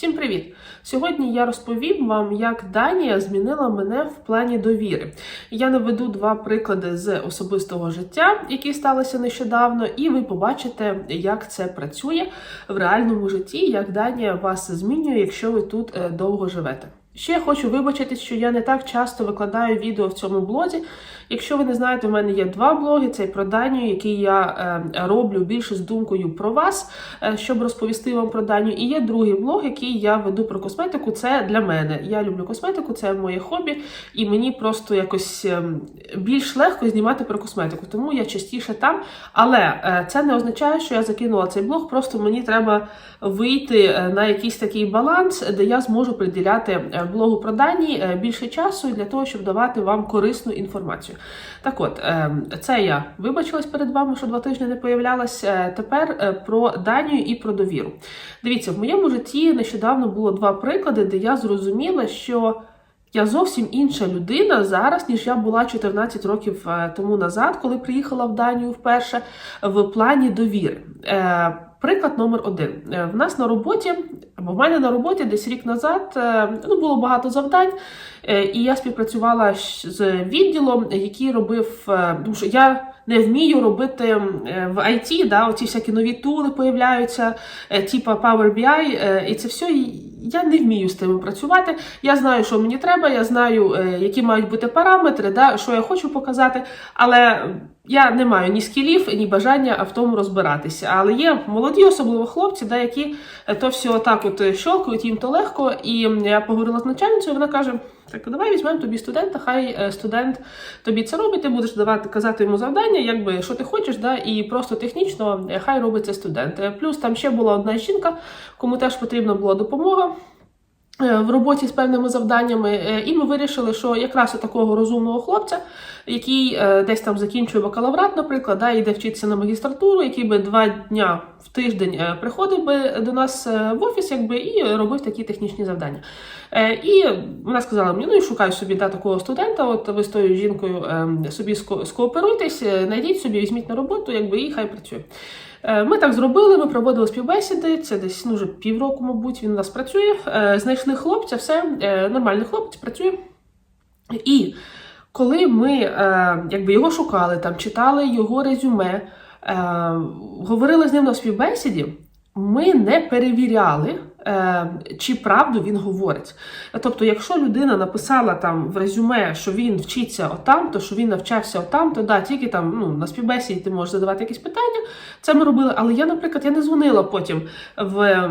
Всім привіт! Сьогодні я розповім вам, як Данія змінила мене в плані довіри. Я наведу два приклади з особистого життя, які сталися нещодавно, і ви побачите, як це працює в реальному житті, як Данія вас змінює, якщо ви тут е, довго живете. Ще я хочу вибачитись, що я не так часто викладаю відео в цьому блозі. Якщо ви не знаєте, в мене є два блоги: цей про Данію, який я е, роблю більше з думкою про вас, е, щоб розповісти вам про Данію. І є другий блог, який я веду про косметику. Це для мене. Я люблю косметику, це моє хобі, і мені просто якось е, більш легко знімати про косметику, тому я частіше там. Але це не означає, що я закинула цей блог. Просто мені треба вийти на якийсь такий баланс, де я зможу приділяти блогу про Данії е, більше часу для того, щоб давати вам корисну інформацію. Так от, е, це я вибачилась перед вами, що два тижні не появлялась. Е, Тепер про Данію і про довіру. Дивіться, в моєму житті нещодавно було два приклади, де я зрозуміла, що. Я зовсім інша людина зараз, ніж я була 14 років тому назад, коли приїхала в Данію вперше в плані довіри. Приклад номер один. Е, В нас на роботі, або в мене на роботі десь рік назад е, ну, було багато завдань, е, і я співпрацювала з відділом, який робив, тому що я не вмію робити в IT, да, оці всякі нові тули появляються, типа Power BI, і це все. Я не вмію з тим працювати. Я знаю, що мені треба, я знаю, е, які мають бути параметри, да, що я хочу показати, але я не маю ні скілів, ні бажання в тому розбиратися. Але є молоді, особливо хлопці, да, які е, то все отак от е, їм то легко. І я поговорила з начальницею, вона каже: так, давай візьмемо тобі студента, хай е, студент тобі це робить, ти будеш давати казати йому завдання, якби що ти хочеш, да, і просто технічно е, хай робить це студент. Е, Плюс там ще була одна жінка, кому теж потрібна була допомога. Е, В роботі з певними завданнями, Е, і ми вирішили, що якраз такого розумного хлопця, який е, десь там закінчує бакалаврат, наприклад, да, йде вчитися на магістратуру, який би два дня в тиждень приходив би до нас в офіс, якби і робив такі технічні завдання. І вона сказала мені: ну і шукай собі да, такого студента. От ви з тою жінкою ем, собі скооперуйтесь, знайдіть собі, візьміть на роботу, якби і хай працює. Е, Ми так зробили, ми проводили співбесіди. Це десь ну, вже півроку, мабуть, він у нас працює. Е, Знайшли хлопця, все е, нормальний хлопець працює. І коли ми якби його шукали, там читали його резюме, говорили з ним на співбесіді, ми не перевіряли, чи правду він говорить. Тобто, якщо людина написала там в резюме, що він вчиться отам, то що він навчався отам, то да, тільки там ну, на співбесіді ти можеш задавати якісь питання. Це ми робили. Але я, наприклад, я не дзвонила потім в е,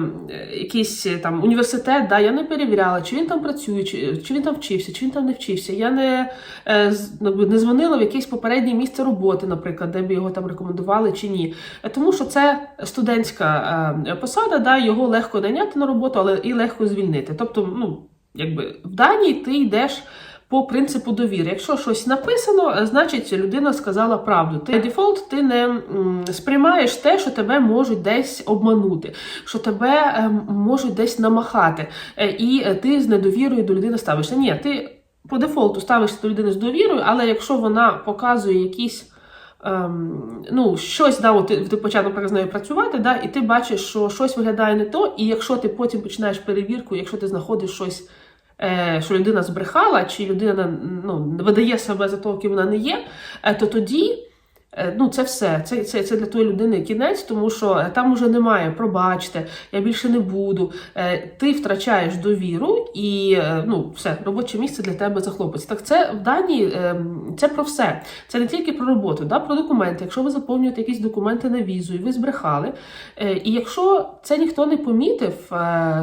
якийсь е, там університет, да, я не перевіряла, чи він там працює, чи, чи він там вчився, чи він там не вчився. Я не, е, ну, не дзвонила в якесь попереднє місце роботи, наприклад, де б його там рекомендували чи ні. Е, Тому що це студентська е, посада, да, його легко найняти на роботу, але і легко звільнити. Тобто, ну, якби в Данії ти йдеш. По принципу довіри. Якщо щось написано, значить людина сказала правду. Ти дефолт, ти не сприймаєш те, що тебе можуть десь обманути, що тебе е, можуть десь намахати, е, і е, ти з недовірою до людини ставишся. Ні, ти по дефолту ставишся до людини з довірою, але якщо вона показує якісь. Ем, ну, щось да, от ти, ти почав працювати, да, і ти бачиш, що щось виглядає не то, і якщо ти потім починаєш перевірку, якщо ти знаходиш щось, е, що людина збрехала, чи людина ну, видає себе за того, ким вона не є, е, то тоді. Е, Ну, це все. Це, це, це для тої людини кінець, тому що е, там уже немає, пробачте, я більше не буду. Е, Ти втрачаєш довіру і ну, все, робоче місце для тебе захлопиться. Так це в Данії е, це про все. Це не тільки про роботу, да, про документи. Якщо ви заповнюєте якісь документи на візу і ви збрехали, і якщо це ніхто не помітив,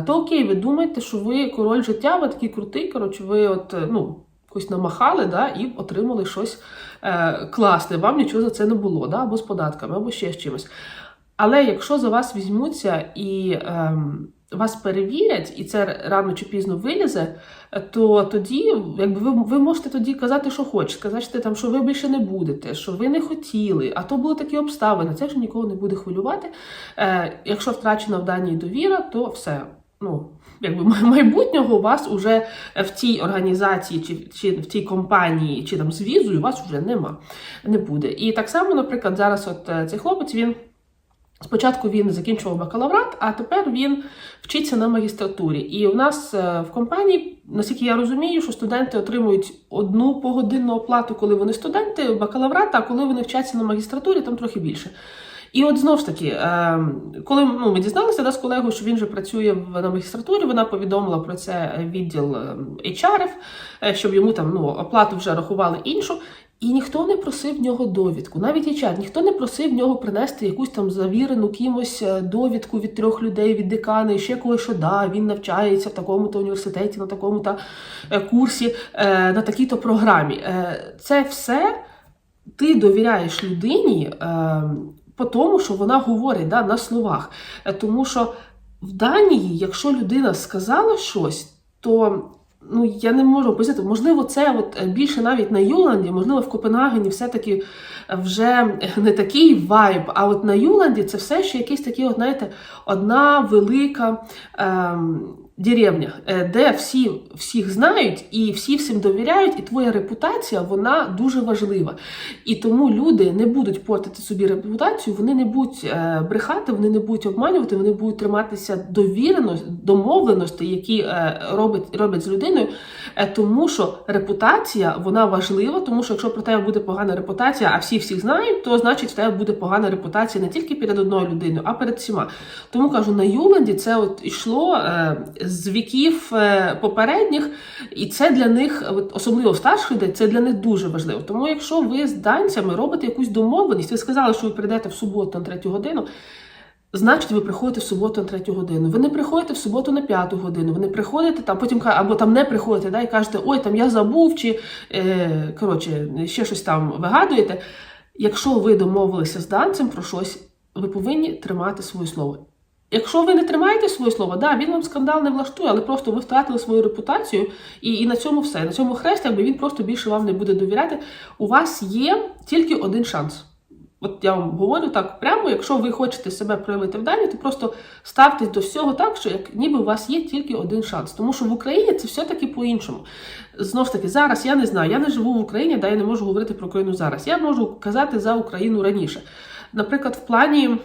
то окей, ви думаєте, що ви король життя, ви такий крутий, коротше, ви от, ну. Якось намахали да, і отримали щось е, класне. Вам нічого за це не було, да, або з податками, або ще з чимось. Але якщо за вас візьмуться і ем, вас перевірять, і це рано чи пізно вилізе, то тоді, якби ви, ви можете тоді казати, що хочете, сказати там, що ви більше не будете, що ви не хотіли, а то були такі обставини. Це ж нікого не буде хвилювати. Е, якщо втрачена в даній довіра, то все. Ну, якби майбутнього у вас уже в тій організації, чи, чи в тій компанії, чи там з візою, у вас вже нема, не буде. І так само, наприклад, зараз от е, цей хлопець він. Спочатку він закінчував бакалаврат, а тепер він вчиться на магістратурі. І у нас е, в компанії, наскільки я розумію, що студенти отримують одну погодинну оплату, коли вони студенти бакалаврата, а коли вони вчаться на магістратурі, там трохи більше. І от знову ж таки, е, коли ну, ми дізналися да, з колегою, що він вже працює в на магістратурі, вона повідомила про це відділ е, HR, е, щоб йому там ну, оплату вже рахували іншу. І ніхто не просив в нього довідку, навіть HR, ніхто не просив в нього принести якусь там завірену кимось е, довідку від трьох людей, від декана, і ще когось, що да, він навчається в такому-то університеті, на такому-то е, курсі, на такій-то програмі. Це все ти довіряєш людині е, по тому, що вона говорить да, на словах. Е, Тому що в Данії, якщо людина сказала щось, то ну я не можу пояснити, можливо, це от е, більше навіть на Юланді, можливо, в Копенгагені все-таки вже не такий вайб, а от на Юланді це все ще якийсь такий, от, знаєте, одна велика. Ем, Деревня, е, де всі всіх знають і всі всім довіряють, і твоя репутація вона дуже важлива. І тому люди не будуть портити собі репутацію, вони не будуть е, брехати, вони не будуть обманювати, вони будуть триматися довірено, домовленостей, які е, робить, роблять з людиною. Тому що репутація вона важлива, тому що якщо про тебе буде погана репутація, а всі всіх знають, то значить в тебе буде погана репутація не тільки перед одною людиною, а перед всіма. Тому кажу, на Юленді це от йшло з віків е, попередніх, і це для них, особливо старших людей, це для них дуже важливо. Тому, якщо ви з данцями робите якусь домовленість, ви сказали, що ви прийдете в суботу на третю годину. Значить, ви приходите в суботу на третю годину. Ви не приходите в суботу на п'яту годину. Ви не приходите там, потім або там не приходите, да, і кажете, ой, там я забув, чи е, коротше, ще щось там вигадуєте. Якщо ви домовилися з данцем про щось, ви повинні тримати своє слово. Якщо ви не тримаєте своє слово, да, він вам скандал не влаштує, але просто ви втратили свою репутацію, і, і на цьому все. На цьому хрест, якби він просто більше вам не буде довіряти. У вас є тільки один шанс. От я вам говорю так прямо, якщо ви хочете себе проявити в Данії, то просто ставтесь до всього так, що як ніби у вас є тільки один шанс. Тому що в Україні це все-таки по-іншому. Знову ж таки, зараз я не знаю, я не живу в Україні, да я не можу говорити про Україну зараз. Я можу казати за Україну раніше. Наприклад, в плані.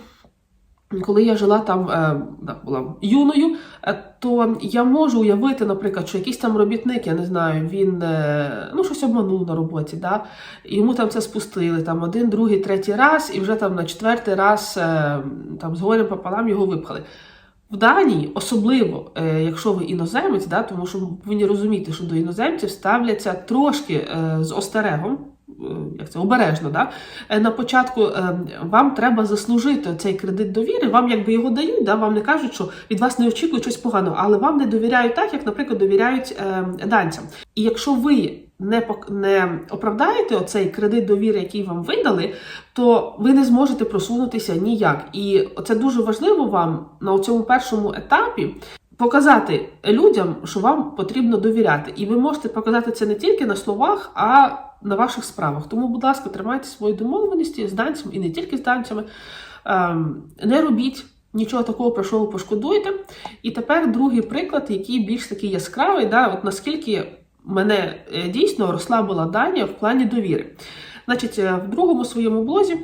Коли я жила там, е, була юною, е, то я можу уявити, наприклад, що якийсь там робітник, я не знаю, він е, ну, щось обманув на роботі, да? йому там це спустили там один, другий, третій раз, і вже там на четвертий раз там з горем пополам його випхали. В Данії, особливо, якщо ви іноземець, да, тому що ви повинні розуміти, що до іноземців ставляться трошки з остерегом, як це обережно. Да? Е, На початку е, вам треба заслужити цей кредит довіри, вам якби його дають, да? вам не кажуть, що від вас не очікують щось поганого, але вам не довіряють так, як, наприклад, довіряють е, данцям. І якщо ви не не оправдаєте оцей кредит довіри, який вам видали, то ви не зможете просунутися ніяк. І це дуже важливо вам на цьому першому етапі. Показати людям, що вам потрібно довіряти, і ви можете показати це не тільки на словах, а на ваших справах. Тому, будь ласка, тримайте свої домовленості з данцями і не тільки з данцями. Ем, Не робіть нічого такого, про що ви пошкодуєте. І тепер другий приклад, який більш такий яскравий, да, от наскільки мене е, дійсно розслабила Данія в плані довіри. Значить, е, в другому своєму блозі,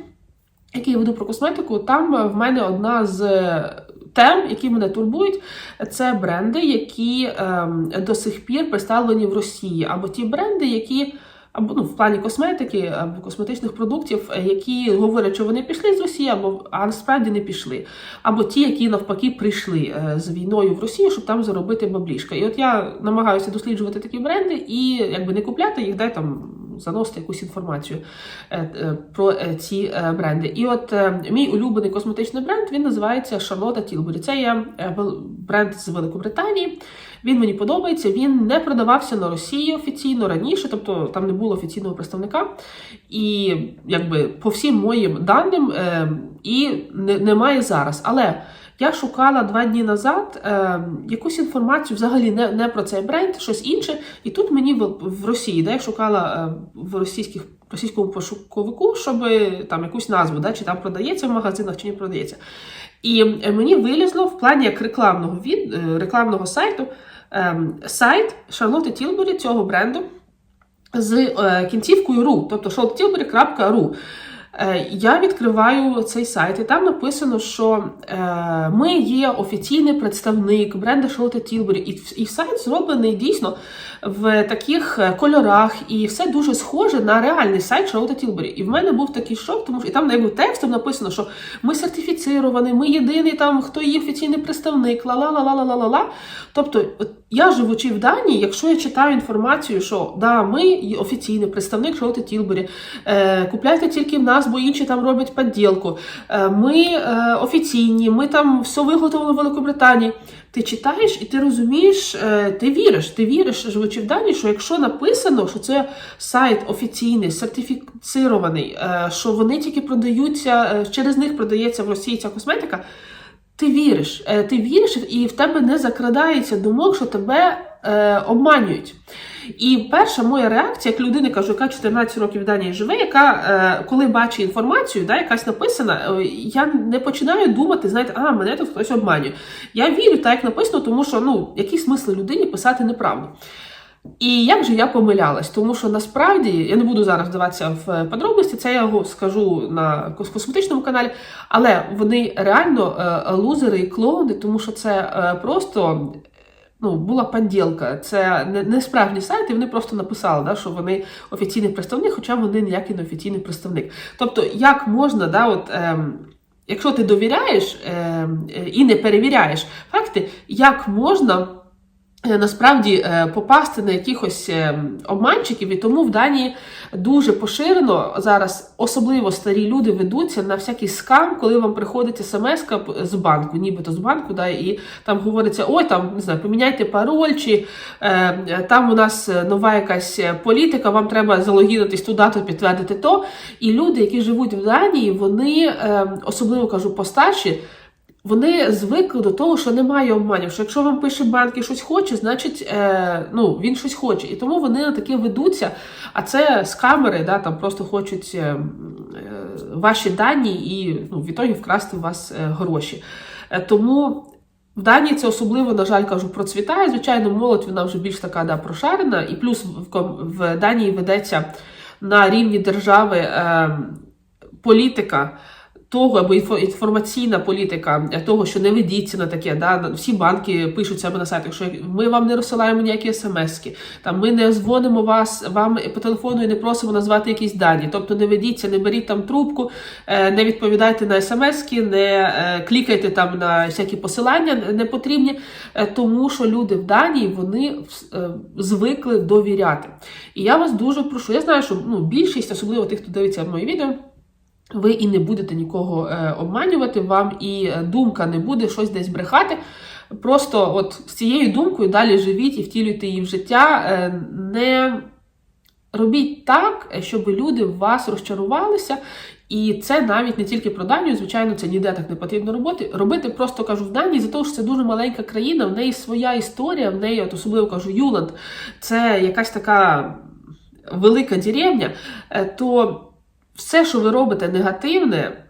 який я веду про косметику, там е, в мене одна з е, тем, які мене турбують, це бренди, які ем, до сих пір представлені в Росії, або ті бренди, які. Або ну, в плані косметики або косметичних продуктів, е, які говорять, що вони пішли з Росії, або а насправді не пішли. Або ті, які навпаки прийшли е, з війною в Росію, щоб там заробити баблішка. І от я намагаюся досліджувати такі бренди і якби не купляти їх, де там заносити якусь інформацію е, е, про е, ці бренди. І от мій улюблений косметичний бренд він називається Charlotte Tilbury. Це є бренд з Великобританії. Він мені подобається. Він не продавався на Росії офіційно раніше, тобто там не було офіційного представника. І якби по всім моїм даним і не, немає зараз. Але я шукала два дні назад е, якусь інформацію взагалі не, не про цей бренд, щось інше. І тут мені в, в Росії, де я шукала е, в російських російському пошуковику, щоб там якусь назву, да, чи там продається в магазинах, чи не продається. І е, мені вилізло в плані як рекламного від е, рекламного сайту ем, сайт Шарлотти Тілбері цього бренду з е, .ru, тобто charlottetilbury.ru. Е, Я відкриваю цей сайт, і там написано, що е, ми є офіційний представник бренда Charlotte Tilbury, і, сайт зроблений дійсно в таких е, кольорах, і все дуже схоже на реальний сайт Charlotte Tilbury. І в мене був такий шок, тому що і там якби текстом написано, що ми сертифіціровані, ми єдиний там, хто є офіційний представник, ла-ла-ла-ла-ла-ла-ла. Тобто, от я живучи в Данії, якщо я читаю інформацію, що да, ми офіційний представник Charlotte Tilbury, е, купляйте тільки в нас, бо інші там роблять підділку. Е, ми е, офіційні, ми там все виготовили в Великобританії. Ти читаєш і ти розумієш, е, ти віриш, ти віриш, живучи в Данії, що якщо написано, що це сайт офіційний, сертифіцирований, е, що вони тільки продаються, е, через них продається в Росії ця косметика. Ти віриш, е, ти віриш, і в тебе не закрадається думок, що тебе е, обманюють. І перша моя реакція, як людина кажу, яка 14 років в Данії живе, яка е, коли бачить інформацію, да, якась написана, е, я не починаю думати, знаєте, а мене тут хтось обманює. Я вірю, так як написано, тому що ну, який смисл людині писати неправду. І як же я помилялась? Тому що насправді я не буду зараз вдаватися в подробності, це я його скажу на косметичному каналі, але вони реально е, лузери і клоуни, тому що це е, просто. Ну, була поділка. Це не, не справжній сайт, і вони просто написали, да, що вони офіційний представник, хоча вони ніякий не офіційний представник. Тобто, як можна, да, от, ем, якщо ти довіряєш ем, е, і не перевіряєш факти, як можна е, насправді е, попасти на якихось е, обманщиків, і тому в Данії дуже поширено зараз, особливо старі люди ведуться на всякий скам, коли вам приходить смс з банку, нібито з банку, да, і там говориться: ой, там не знаю, поміняйте пароль, чи е, там у нас нова якась політика, вам треба залогінитись туди, то підтвердити то. І люди, які живуть в Данії, вони е, особливо кажу постарші. Вони звикли до того, що немає обманів. Що якщо вам пише банк і щось хоче, значить е, ну, він щось хоче. І тому вони на таке ведуться. А це з камери, да, там просто хочуть е, е, ваші дані і ну, в ітогі вкрасти у вас е, гроші. Е, тому в Данії це особливо, на жаль, кажу, процвітає. Звичайно, молодь вона вже більш така да, прошарена, і плюс в Данії ведеться на рівні держави е, політика. Того або інформаційна політика е, того, що не ведіться на таке, да всі банки пишуть себе на сайтах, що ми вам не розсилаємо ніякі смски, там ми не дзвонимо вас вам по телефону і не просимо назвати якісь дані. Тобто не ведіться, не беріть там трубку, е, не відповідайте на смски, не е, клікайте там на всякі посилання непотрібні, е, тому що люди в Данії вони звикли довіряти. І я вас дуже прошу. Я знаю, що ну більшість, особливо тих, хто дивиться мої відео. Ви і не будете нікого е, обманювати, вам і е, думка не буде щось десь брехати. Просто от з цією думкою далі живіть і втілюйте її в життя. Е, не робіть так, щоб люди в вас розчарувалися. І це навіть не тільки про Данію, звичайно, це ніде так не потрібно робити. Робити просто кажу в Данії, за того, що це дуже маленька країна, в неї своя історія, в неї, от особливо кажу, Юланд, це якась така велика деревня, то все, що ви робите негативне,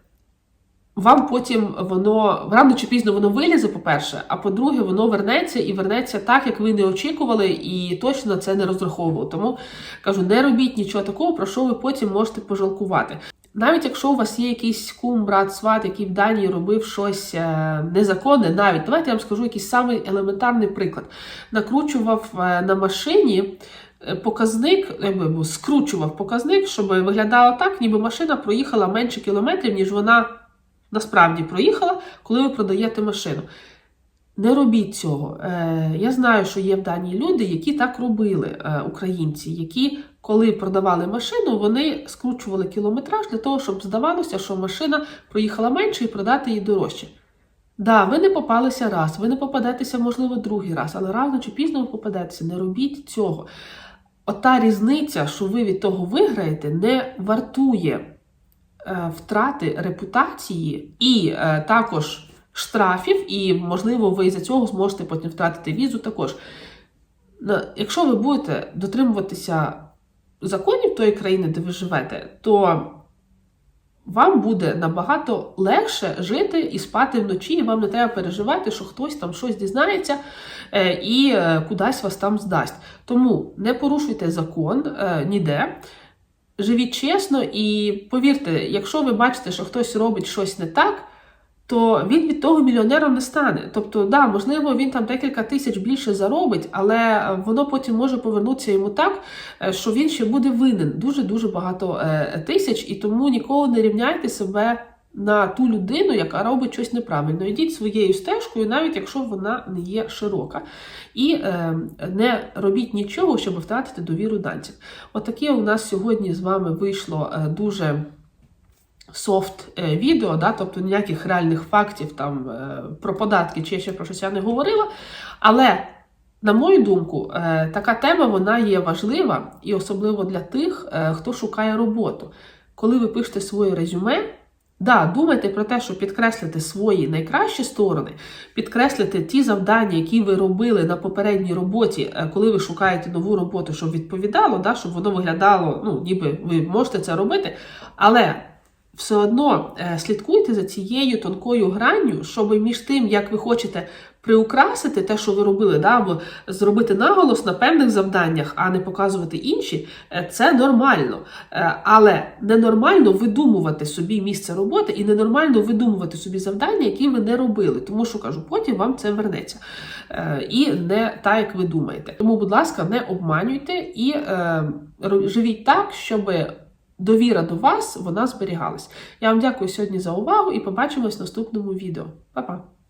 вам потім воно рано чи пізно воно вилізе, по-перше, а по-друге, воно вернеться і вернеться так, як ви не очікували, і точно це не розраховували. Тому кажу, не робіть нічого такого, про що ви потім можете пожалкувати. Навіть якщо у вас є якийсь кум, брат, сват, який в Данії робив щось е, незаконне, навіть давайте я вам скажу якийсь самий елементарний приклад. Накручував е, на машині показник, скручував показник, щоб виглядало так, ніби машина проїхала менше кілометрів, ніж вона насправді проїхала, коли ви продаєте машину. Не робіть цього. Е, Я знаю, що є в Данії люди, які так робили, е, українці, які, коли продавали машину, вони скручували кілометраж для того, щоб здавалося, що машина проїхала менше і продати її дорожче. Да, ви не попалися раз, ви не попадетеся, можливо, другий раз, але рано чи пізно ви попадетеся. Не робіть цього. Ота різниця, що ви від того виграєте, не вартує е, втрати репутації і е, також штрафів, і, можливо, ви із-за цього зможете потім втратити візу також. Якщо ви будете дотримуватися законів тої країни, де ви живете, то вам буде набагато легше жити і спати вночі, і вам не треба переживати, що хтось там щось дізнається е, і е, кудись вас там здасть. Тому не порушуйте закон е, ніде. живіть чесно і повірте, якщо ви бачите, що хтось робить щось не так, то він від того мільйонером не стане. Тобто, да, можливо, він там декілька тисяч більше заробить, але воно потім може повернутися йому так, е, що він ще буде винен дуже дуже багато е, тисяч, і тому ніколи не рівняйте себе на ту людину, яка робить щось неправильно. Йдіть своєю стежкою, навіть якщо вона не є широка. І е, не робіть нічого, щоб втратити довіру данців. Отаке у нас сьогодні з вами вийшло е, дуже софт е, да, тобто ніяких реальних фактів там е, про податки чи ще про щось я не говорила. Але, на мою думку, е, така тема вона є важлива і особливо для тих, хто шукає роботу. Коли ви пишете своє резюме, Да, думайте про те, щоб підкреслити свої найкращі сторони, підкреслити ті завдання, які ви робили на попередній роботі, коли ви шукаєте нову роботу, щоб відповідало, да, щоб воно виглядало, ну, ніби ви можете це робити, але все одно е, слідкуйте за цією тонкою гранню, щоб між тим, як ви хочете приукрасити те, що ви робили, да, або зробити наголос на певних завданнях, а не показувати інші, е, це нормально. Е, Але ненормально видумувати собі місце роботи і ненормально видумувати собі завдання, які ви не робили. Тому що кажу, потім вам це вернеться. І не так, як ви думаєте. Тому, будь ласка, не обманюйте і живіть так, щоб довіра до вас вона зберігалась. Я вам дякую сьогодні за увагу і побачимось в наступному відео. Па-па!